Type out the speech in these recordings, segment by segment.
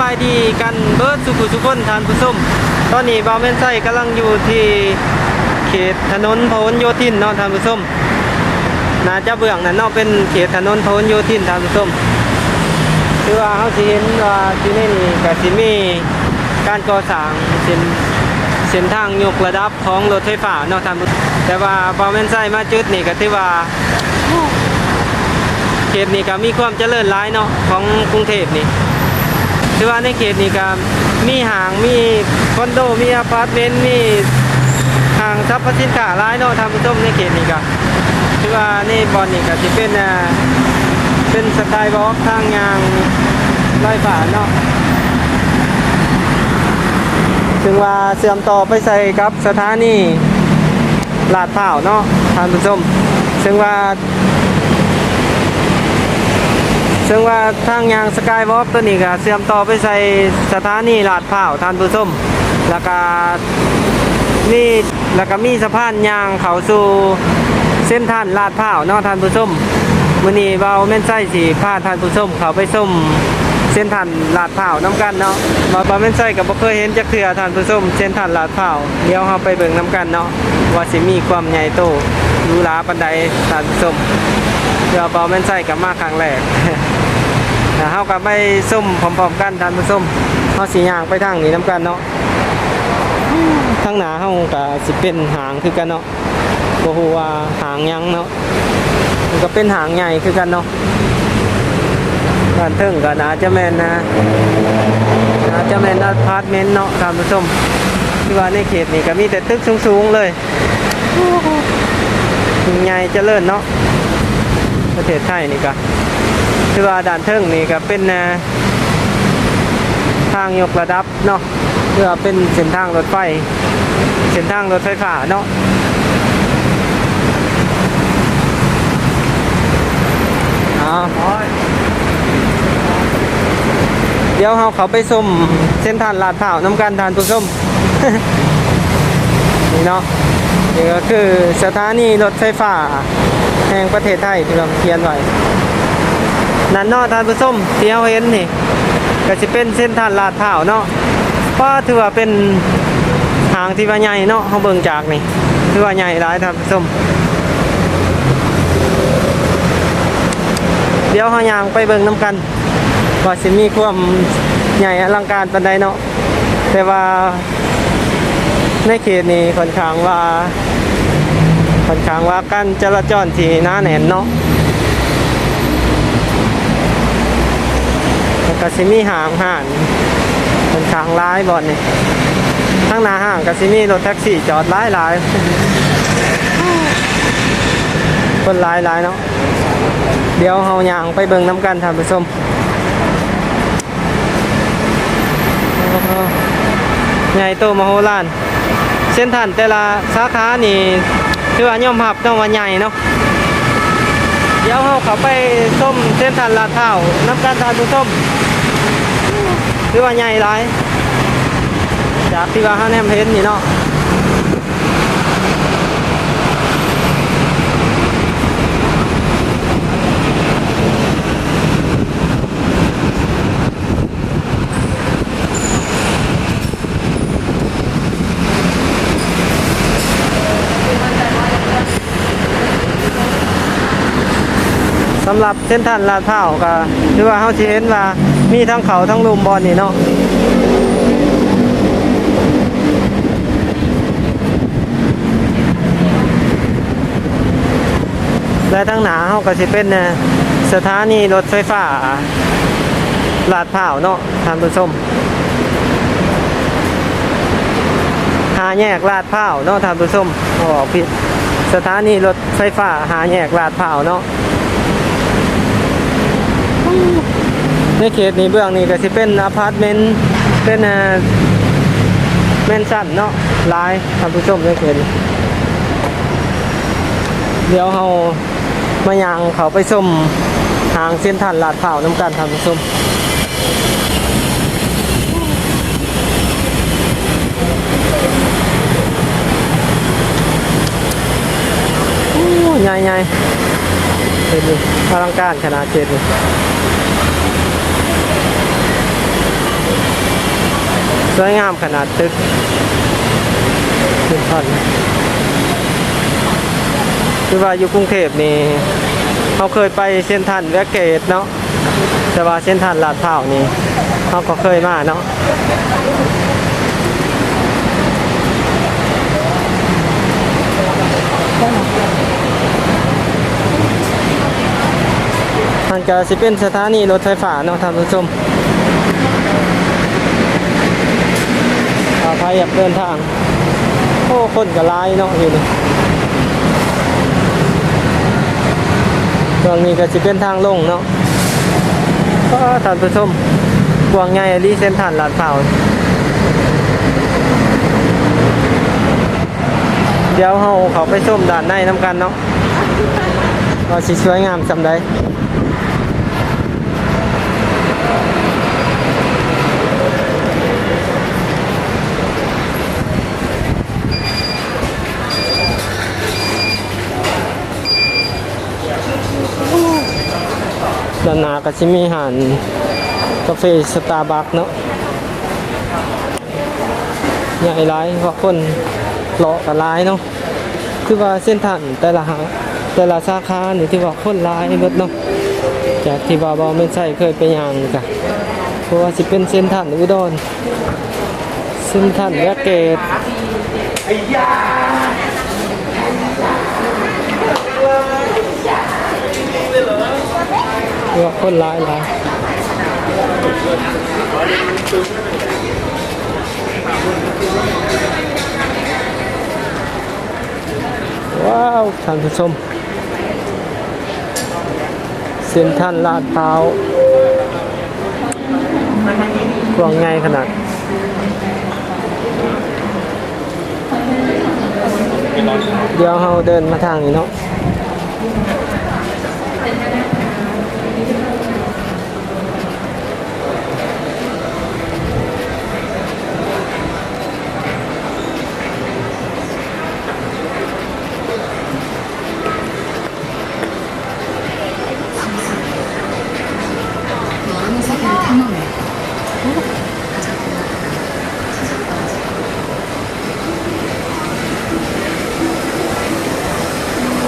บายดีกันเบิร์ดสุขุสุขคนทานผู้ชมตอนนี้บาวแม่นไส้กำลังอยู่ที่เขตถนนพหลโยธินเนาะทานผู้ชมนาจะเบื้องนั่นเนาะเป็นเขตถนนพหลโยธินทานผู้ชมคือว่าเขาสิเห็นว่าที่นี่นี่ก็สิมีการก่อสร้างเส้นเส้นทางยกระดับของรถไฟฟ้าเนาะทานผู้แต่ว่าบาวแม่นไส้มาจุดนี่ก็ถือว่าเขตนี้ก็มีความเจริญร้ายเนาะของกรุงเทพนี่ ถือว่าในเขตนี้ก็มีห้างมีคอนโดมีอพาร์ตเมนต์มีห้างสรรพสินค้าร้ายเนาะทำผู้ชมในเขตนี้ก็ถือว่าในบอนนี่ก็จะเป็นเป็นสกายวอล์กทางยางลอยฟ้าเนาะถึงว่าเสื่อมต่อไปใส่กับสถานีลาดพร้าวเนาะท่านผู้ชมซึ่งว่า ซึ่งว่าทางยางสกายวอล์กตัวนี้ก็เสื่อมต่อไปใส่สถานีลาดพร้าวทานผู้ชมแล้วก็มีแล้วก็มีสะพานยางเขาสู่เส้นทางลาดพร้าวนาะท่านผู้ชมวันนี้เบาแม่นไส้สีพาทานผู้ชมเขาไปส้มเส้นทางลาดพร้าวน้ำกันเนาะมาเบาแม่นไส้กับบ่เคยเห็นจักเทื่อทานผู้ชมเส้นทางลาดพร้าวเดี๋ยวเราไปเบิ่งน้ำกันเนาะว่าสิมีความใหญ่โตรูหราปานใดทานผู้ชม เดี๋ยวเบาแม่นใส่กับมาครั้งแรกนะเฮากับไปส้มพร้อมๆกันท่านผู้ชมเฮาสีย่างไปทางนี้น้ำกันเนาะทางหนาเฮาก็สิเป็นหางคือกันเนาะบ่ฮู้ว่าหางยังเนาะมันก็เป็นหางใหญ่คือกันเนาะด้านเทิงก็น่าจะแมนนะนาจะแมนอพาร์ตเมนต์เนาะท่านผู้ชมที่ว่าในเขตนี้ก็มีแต่ตึกสูงๆเลยใหญ่เจริญเนาะ ประเทศไทยนี่ก็คือว่าด่านเทิงนี่ก็เป็นทางยกระดับเนาะเพื่อเป็นเส้นทางรถไฟ เส้นทางรถไฟฟ้าเนาะเอาเดี๋ยวเราเขาไปชมเส้นทางลาดพร้าน้ำกันทานผู้ชมนี่เนาะ นี่ก็คือสถานีรถไฟฟ้าแห่งประเทศไทยที่เราเขียนไว้นั่นนาะท่านผู้ชมที่เราเห็นนี่ ก็จะเป็นเส้นทางลาดพร้าวเนาะก็ถือว่าเป็นทางที่ว่าใหญ่เนาะเขาเบิ่งจากนี่ถือว่าใหญ่หลายท่านผู้ชมเดี๋ยวเขายางไปเบิ่งน้ำกันว่าสิมีความใหญ่อลังการปานใดเนาะแต่ว่าในเขตนี้ค่อนข้างว่า ค่อนข้างว่าการจราจรที่หนาแน่นเนาะแล้วก็สิมีห่างห่านค่อนข้างร้ายบ่อนนี่ทั้งหน้าห้างก็สิมีรถแท็กซี่จอดหลายหลายคนหลายหลายเนาะเดี๋ยวเฮาย่างไปเบิ่งน้ำกันท่านผู้ชมใหญ่โตมโหฬารเส้นทางแต่ละสาขานี่ คือว่ายอมหับต้องว่าใหญ่เนาะเดี๋ยวเขาเขาไปส้มเส้นทานลาเท้าน้ำตาลทานส้มคือว่าใหญ่หลายจากที่ว่าห้าแนมเห็นนี่เนาะำหรับเส้นทางลาดพร้าวก็คือว่าเขาสิเห็นว่ามีทั้งเขาทั้งลุมบอลนี่เนาะและทั้งหนาเขาก็สิเป็นสถานีรถไฟฟ้าลาดพร้าวเนาะท่านผู้ชมหาแยกลาดพร้าวเนาะท่านผู้ชมอ๋อผิดสถานีรถไฟฟ้าหาแยกลาดพร้าวเนาะ ในเขตนี้เบื้องนี้ก็สิเป็นอพาร์ตเมนต์เป็นเอ่อแมนชั่นเนาะหลายท่านผู้ชมในเขตนี้เดี๋ยวเรามาย่างเขาไปชมทางเส้นทางลาดพร้าวน้ำกันท่านผู้ชมใหญ่ใหญ่ๆเห็นดูอลังการขนาดเขตนี้ วยงามขนาดตึกเป็นพันคือว่าอยู่กรุงเทพนี่เขาเคยไปเส้นทันแวกเกตเนาะแต่ว่าเส้นทันลาดพร้าวนี่เขาก็เคยมาเนาะมันก็สิเป็นสถานีรถไฟฟ้าเนาะท่านผู้ชม อาภั ยอยากเดินทาง โอ้คนกับลายเนาะอยู่นี่ตรงนี้ก็จะเป็นทางลงเนาะก็ท่านผู้ชมกวางไงรีเส้นทานลาดพร้าวเดี๋ยวเราเขาไปชมด้านในน้ำกันเนาะว่าสิสวยงามจำได้ ด้านหน้าก็จะมีหารกาแฟสตาร์บัคเนาะใหญ่ร้ายเพราะคนเลาะกับร้ายเนาะคือว่าเส้นทางแต่ละหาแต่ละสาขานี่ที่ว่าคนร้ายเบิดเนาะจากที่ว่าบ่ไม่นใช่เคยไปย่างกะเพราะว่าสิเป็นเส้นทางอุดรเส้นทางแยกเกต ว่าคนร้ายร้ายว้าวท่านผู้ชมเส้นท่านลาดพร้าวกว้างไงขนาดเดี๋ยวเราเดินมาทางนี้เนาะ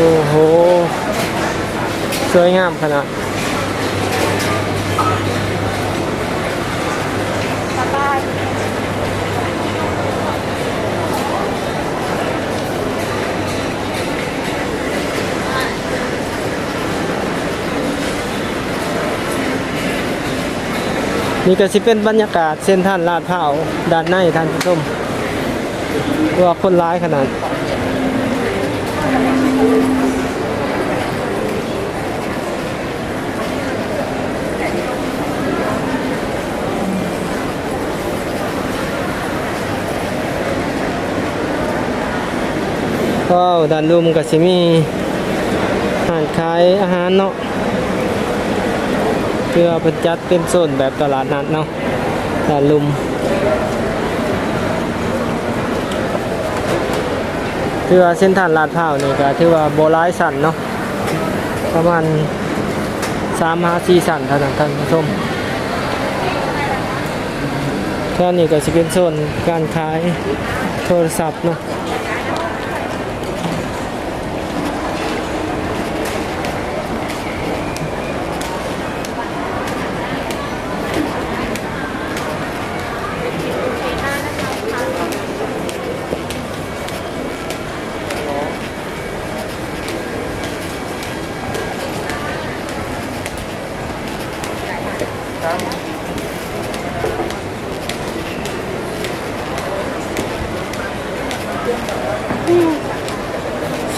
โอ้โห สวยงามขนาดนี่ก็สิเป็นบรรยากาศเส้นท่านลาดพร้าด้านในท่านผู้ชมว่าคนร้ายขนาด ก็ด้านลุมก็จะมีอาหารขายอาหารเนาะเพื่อเป็นจัดเป็นโซนแบบตลาดนัดเนาะด้านลุม คือว่าเส้นทางลาดพร้าวนี่ก็ถือว่าโบราณสันเนาะประมาณสามห้าสี่สันเท่านั้นท่านผู้ชมแค่นี้ก็จะเป็นโซนการขายโทรศัพท์เนาะ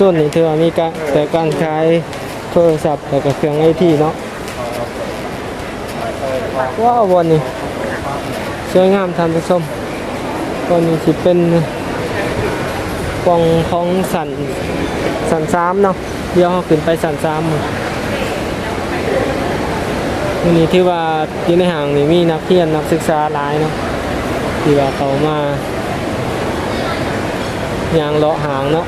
ส่วนนี้ถือมีการแต่การขายโทรศัพท์แล้วก็เครื่องไอทีเนาะว้าววันนี้สวยงามท่านผู้ชมตัวนี้สิเป็นปองของสันสันสามเนาะเดี๋ยวเราขึ้นไปสันสามนนี้ที่ว่าที่ในห้างนี่มีนักเรียนนักศึกษาหลายเนาะที่ว่าเขามายางเลาะหางเนาะ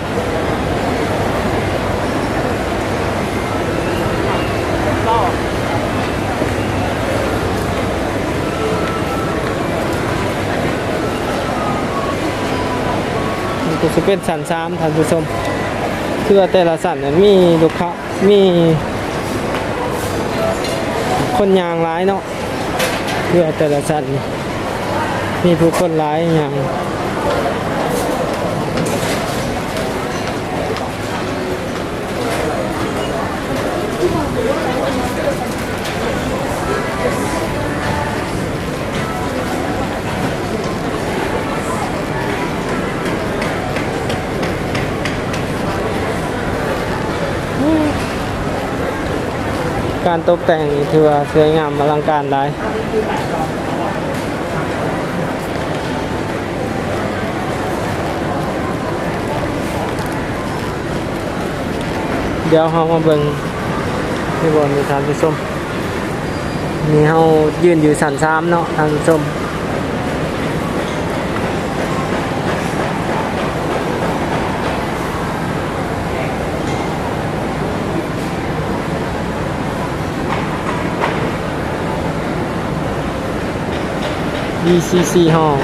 ก็จะเป็นสันสามท่านผู้ชมเพื่อแต่ละสันนั้นมีลูกค้ามีคนยางร้ายเนาะเพื่อแต่ละสันมีผู้คนร้ายอย่าง การตกแต่งถือว่าสวยงามอลังการได้เดี๋ยวเรามาเบิ่งที่บนมีทานผู้ชมมีเฮายืนอยู่สันซามเนาะทานผู้ชม BCC Hall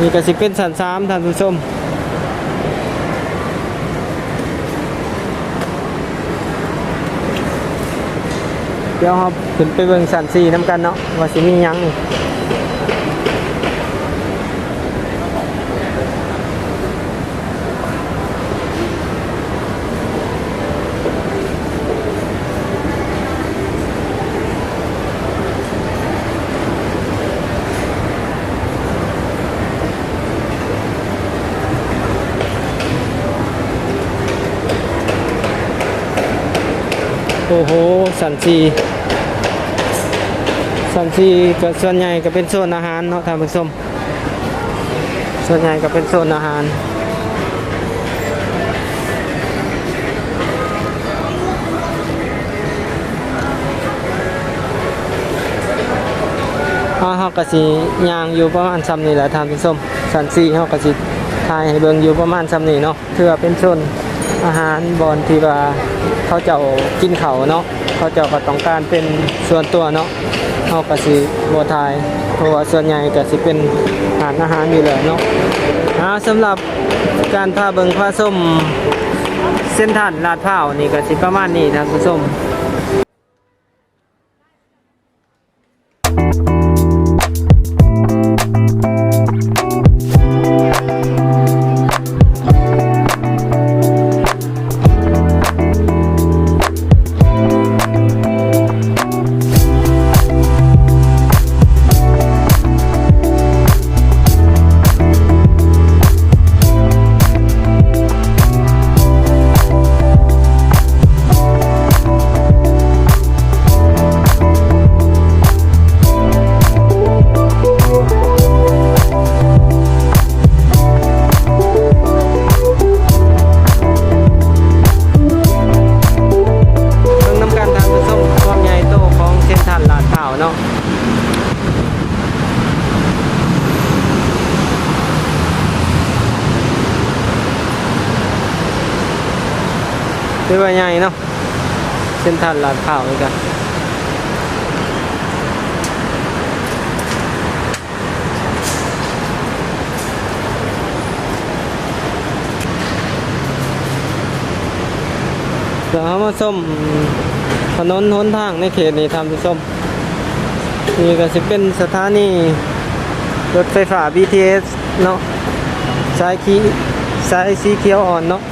นี่ก็สิเป็นสันสามท่านผู้ชมเดี๋ยวครับขึ้นไปเบิ่งสันสี่น้ำกันเนาะว่าสิมียังนี่ โอ้โหสันสี่สันสี่ก็ส่วนใหญ่ก็เป็นโซนอาหารเนาะท่านผู้ชมส่วนใหญ่ก็เป็นโซนอาหารอาเฮากสิย่างอยู่ประมาณซ้ำนี่แหละท่านผู้ชมสันสี่เฮาก็สิถ่ายให้เบิงอยู่ประมาณซ้ำนี่เนาะเพื่อเป็นโซนอาหารบอนที่ว่า เขาเจ้ากินเขาเนาะเขาเจ้าก็ต้องการเป็นส่วนตัวเนาะเขาก็สิบ่ถ่ายเพราะว่าส่วนใหญ่ก็สิเป็นอาหารอาหารอยู่แล้วเนาะอ่าสำหรับการพาเบิงพาส้มเส้นทานลาดเผานี่ก็สิประมาณนี้นะคุณส้ม ถือว่าใหญ่เนาะเส้นทางลาดพร้าวนี่กันเดี๋ยวเรามาส้มถนนหนทางในเขตนี้ทำผู้มนี่ก็สิเป็นสถานีรถไฟฟ้า BTS เนาะสายขีสายสีเขียวอ่อนเนาะ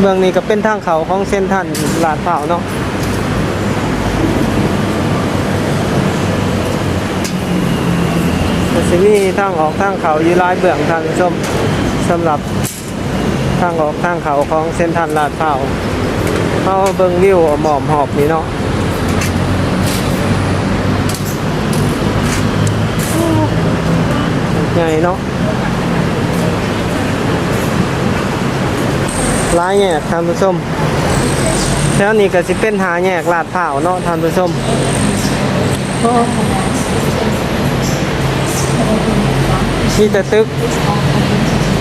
เมืองนี้ก็เป็นทางเขาของเส้นทันลาดเผาเนาะสิมีทางออกทางเขายีรายเบื้องทางชมสำหรับทางออกทางเขาของเส้นทันลาดเผาเข้าเบิ้งวิวหมอมหอบนี่เนาะใหญ่เนาะ ร้ายแยกท่านผู้ชมแล้วนี่ก็สิเป็นหาแยกลาดเผาเนาะท่านผู้ชมมีแต่ตึก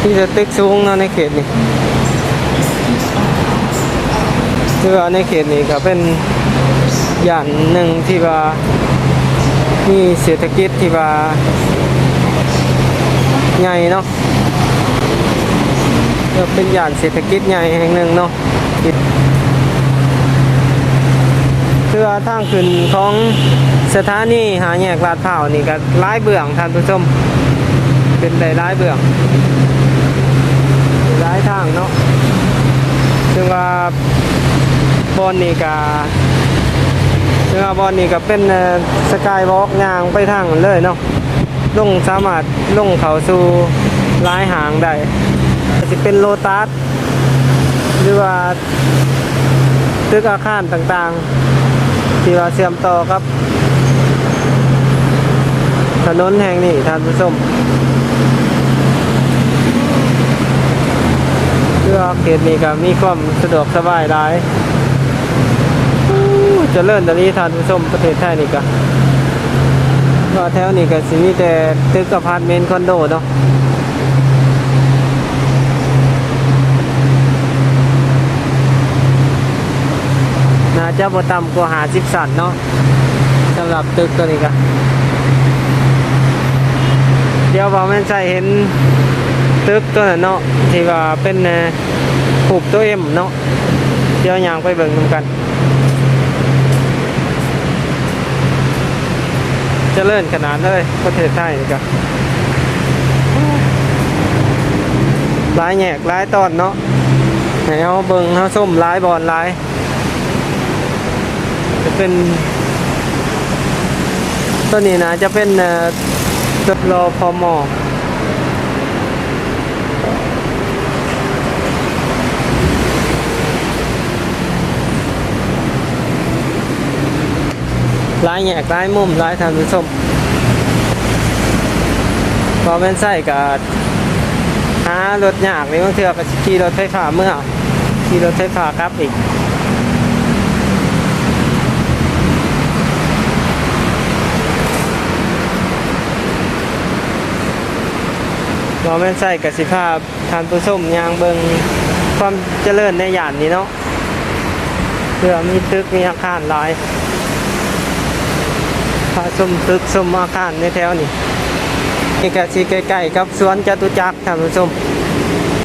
มีแต่ตึกสูงเนาะในเขตนี่คือว่าในเขตนี้ก็เป็นอย่างหนึ่งที่ว่ามีเศรษฐกิจที่ว่าใหญ่เนาะ ก็เป็นอย่างเศรษฐกิจใหญ่แห่งหนึ่งเนาะคือว่าทางขึ้นของสถานีหาแยกลาดพร้าวนี่ก็ร้ายเบื่องท่านผู้ชม เป็นได้ร้ายเบื่องร้ายทางเนาะซึ่งว่าบอนนี่ก็ซึ่งว่าบอนนี่ก็เป็นสกายวอล์กยางไปทางเลยเนาะลงสามารถลงเขาสู่ร้ายหางได้ จะเป็นโลตัสหรือว่าตึกอาคารต่างๆ ที่ว่าเชื่อมต่อครับ ถนนแห่งนี้ท่านผู้ชมเพื่อเขตนี้ก็มีความสะดวกสบายหลายจะเลิ่นตอนนี้ท่านผู้ชมประเทศไทยนี่ก็ก็แถวนี้ก็สิมีแต่ตึกอพาร์ตเมนต์คอนโดเนาะ น่าจะบ่ต่ำกว่าหาสิบสันเนาะสำหรับตึกตัวนี้ก็เดี๋ยวว่าแม่นใส่เห็นตึกตัวนั้นเนาะที่ว่าเป็นผูกตัวเอ็มเนาะเดี๋ยวยางไปเบิ่งนำกันจะเจริญขนาดเลยประเทศไทยก็หลายแหกหลายตอนเนาะให้เอาเบิ่งเฮาส้มหลายบอนหลาย เป็นตัวนี้นะจะเป็นตึกรอพอมอลายแยกลายมุมลายทานผู้ชมพอเป็นไส้กับหารถยากนี่บางเทื่อก็สิขี่รถไฟฟ้าเมื่อขี่รถไฟฟ้าครับอีก เราแม่นใส่กสิภาพทานผู้มยางเบิงความเจริญในย่านนี้เนาะเพื่อมีตึกมีอาคารหลายพาชมตึกชมอาคารในแถวนี้นี่ก็สิใกล้ๆกับสวนจตุจักรท่านผู้ชม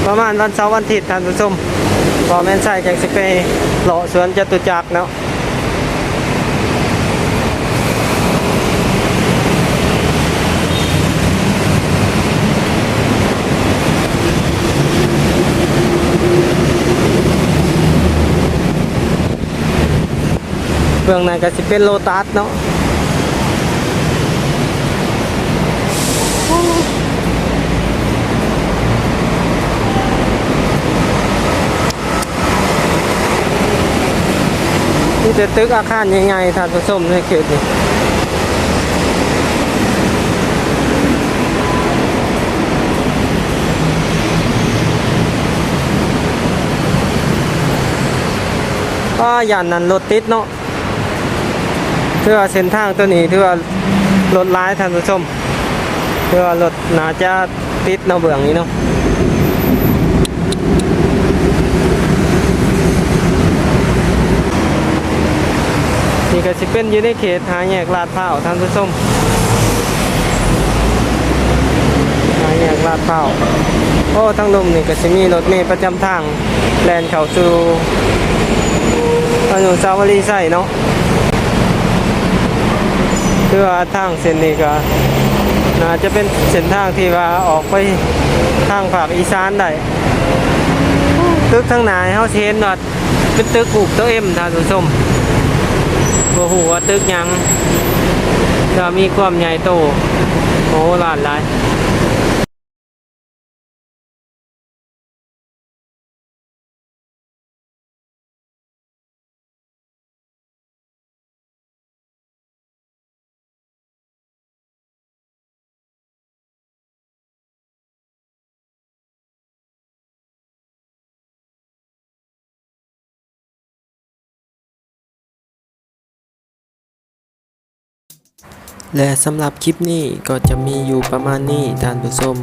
ประมาณวันเสาร์วันอาทิตย์ท่านผู้ชมพอแม่นใส่จังสิไปเลาะสวนจตุจักรเนาะ เบื้องนั้นก็สิเป็นโลตัสเนาะนี่จะตึกอาคารยังไงท่านผู้ชมในเขตนี้ก็ย่านนั้นรถติดเนาะ เพื่อเส้นทางตัวนี้เพื่อรถร้ายท่านผู้ชมเพื่อรถน่าจะติดเนาเบื้องนี้เนาะนี่ก็สิเป็นอยู่ในเขตหาแยกลาดพร้าวท่านผู้ชมหาแยกลาดพร้าวโอ้ทั้งลมนี่ก็สิมีรถเมล์ประจำทางแลนเข้าสู่อนุสาวรีย์ไส้เนาะ คือว่าทางเส้นนี้ก็น่าจะเป็นเส้นทางที่ว่าออกไปทางภาคอีสานได้ตึกทั้งหนเฮาเห็นว่าเป็นตึกปลูกตัวเอ็มท่านผู้ชมบ่ฮู้ว่าตึกหยังจะมีความใหญ่โตโอ้ลานหลาย และสำหรับคลิปนี้ก็จะมีอยู่ประมาณนี้ท่านผู้ชม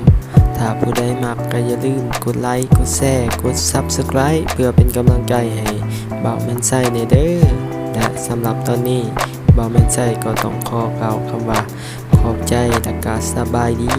ถ้าผู้ใดมักก็อย่าลืมกดไลค์กดแชร์กด Subscribe เพื่อเป็นกำลังใจให้บ่าวแมนไซในเด้อและสำหรับตอนนี้บ่าวแมนไซก็ต้องขอกล่าวคำว่าขอบใจและกาสบายดี